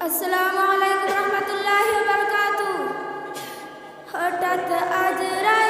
আসসালামু আলাইকুম রহমতুল্লাহ বরকাতু হঠাৎ আজ রায়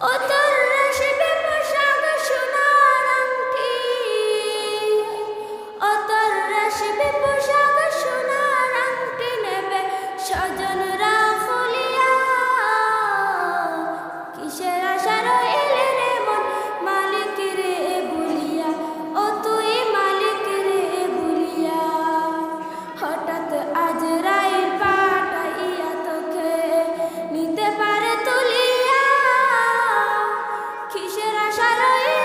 Ото সারায়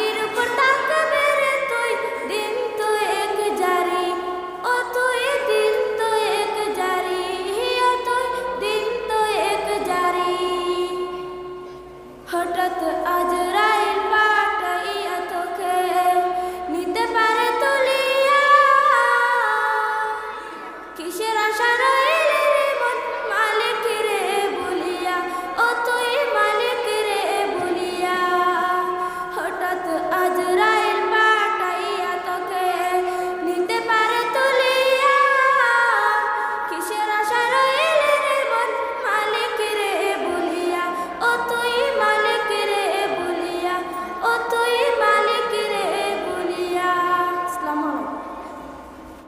মাটির উপর